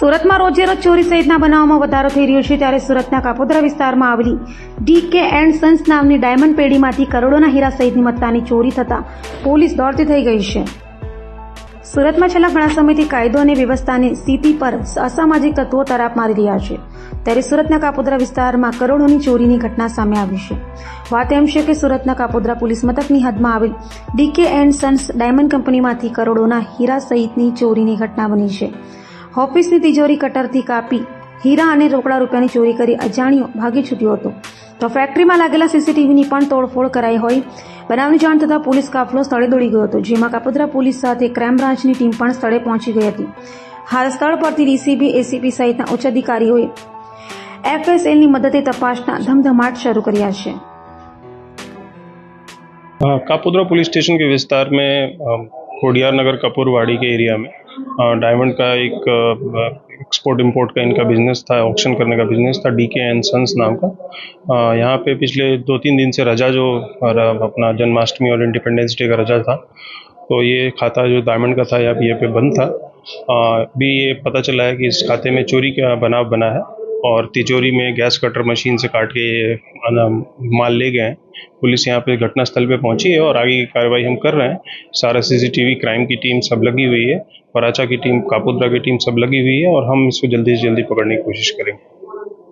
સુરતમાં રોજેરોજ ચોરી સહિતના બનાવોમાં વધારો થઈ રહ્યો છે ત્યારે સુરતના કાપોદ્રા વિસ્તારમાં આવેલી ડીકે એન્ડ સન્સ નામની ડાયમંડ પેઢીમાંથી કરોડોના હીરા સહિતની મત્તાની ચોરી થતા પોલીસ દોડતી થઈ ગઈ છે. સુરતમાં છેલ્લા ઘણા સમયથી કાયદો અને વ્યવસ્થાની સ્થિતિ પર અસામાજિક તત્વો તરાપ મારી રહ્યા છે. ત્યારે સુરતના કાપોદ્રા વિસ્તારમાં કરોડોની ચોરીની ઘટના સામે આવી છે. વાત એમ છે કે સુરતના કાપોદ્રા પોલીસ મથકની હદમાં આવેલ ડીકે એન્ડ સન્સ ડાયમંડ કંપનીમાંથી કરોડોના હીરા સહિતની ચોરીની ઘટના બની છે. ઓફિસની તિજોરી કટરથી કાપી હીરા અને રોકડા રૂપિયાની ચોરી કરી અજાણ્યો ભાગી છૂટ્યો હતો. તો ફેક્ટરીમાં લાગેલા સીસીટીવીની પણ તોડફોડ કરાઈ હોય બનાવની જાણ થતાં પોલીસ કાફલો સ્થળે દોડી ગયો હતો જેમાં કાપોદ્રા પોલીસ સાથે ક્રાઇમ બ્રાન્ચની ટીમ પણ સ્થળે પહોંચી ગઈ હતી હાલ સ્થળ પરથી ડીસીબી એસીપી સહિતના ઉચ્ચ અધિકારીઓએ એફએસએલની મદદે તપાસના ધમધમાટ શરૂ કર્યા છે हाँ कापुद्रा पुलिस स्टेशन के विस्तार में अ, खोडियार नगर कपूरवाड़ी के एरिया में अ, डायमंड का एक अ, एक्सपोर्ट इंपोर्ट का इनका बिज़नेस था ऑक्शन करने का बिज़नेस था डी के एंड सन्स नाम का। यहाँ पे पिछले दो तीन दिन से रजा जो अपना जन्माष्टमी और इंडिपेंडेंस डे का रजा था तो ये खाता जो डायमंड का था यहाँ पे बंद था। अभी ये पता चला है कि इस खाते में चोरी का बनाव बना है, और तिजोरी में गैस कटर मशीन से काट के ये माल ले गए हैं। पुलिस यहाँ पे घटनास्थल पे पहुँची है और आगे की कार्रवाई हम कर रहे हैं। सारा सीसीटीवी, क्राइम की टीम सब लगी हुई है। पराचा की टीम, कापुद्रा की टीम सब लगी हुई है और हम इसको जल्दी से जल्दी पकड़ने की कोशिश करेंगे।